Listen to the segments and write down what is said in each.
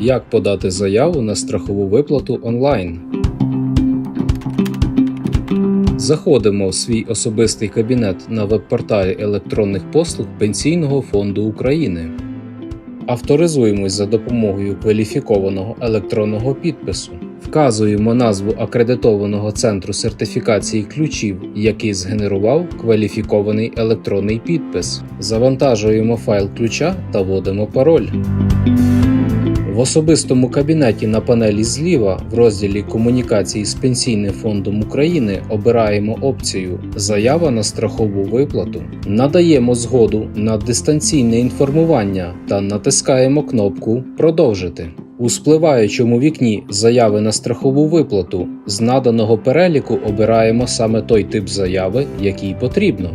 Як подати заяву на страхову виплату онлайн. Заходимо в свій особистий кабінет на веб-порталі електронних послуг Пенсійного фонду України. Авторизуємось за допомогою кваліфікованого електронного підпису. Вказуємо назву акредитованого центру сертифікації ключів, який згенерував кваліфікований електронний підпис. Завантажуємо файл ключа та вводимо пароль. В особистому кабінеті на панелі зліва в розділі Комунікації з Пенсійним фондом України обираємо опцію Заява на страхову виплату, надаємо згоду на дистанційне інформування та натискаємо кнопку Продовжити. У спливаючому вікні Заяви на страхову виплату з наданого переліку обираємо саме той тип заяви, який потрібно.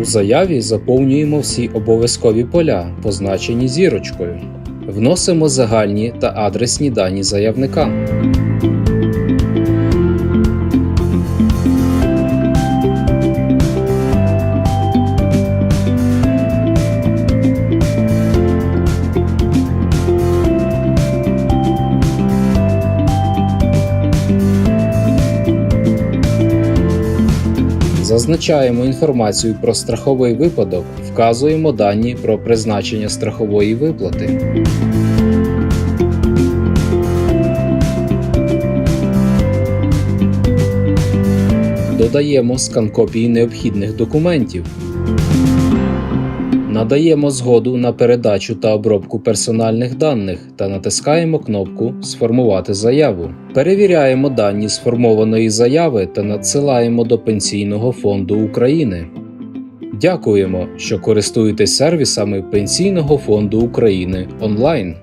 У заяві заповнюємо всі обов'язкові поля, позначені зірочкою. Вносимо загальні та адресні дані заявника. Зазначаємо інформацію про страховий випадок, вказуємо дані про призначення страхової виплати. Додаємо скан копії необхідних документів. Надаємо згоду на передачу та обробку персональних даних та натискаємо кнопку Сформувати заяву. Перевіряємо дані сформованої заяви та надсилаємо до Пенсійного фонду України. Дякуємо, що користуєтесь сервісами Пенсійного фонду України онлайн.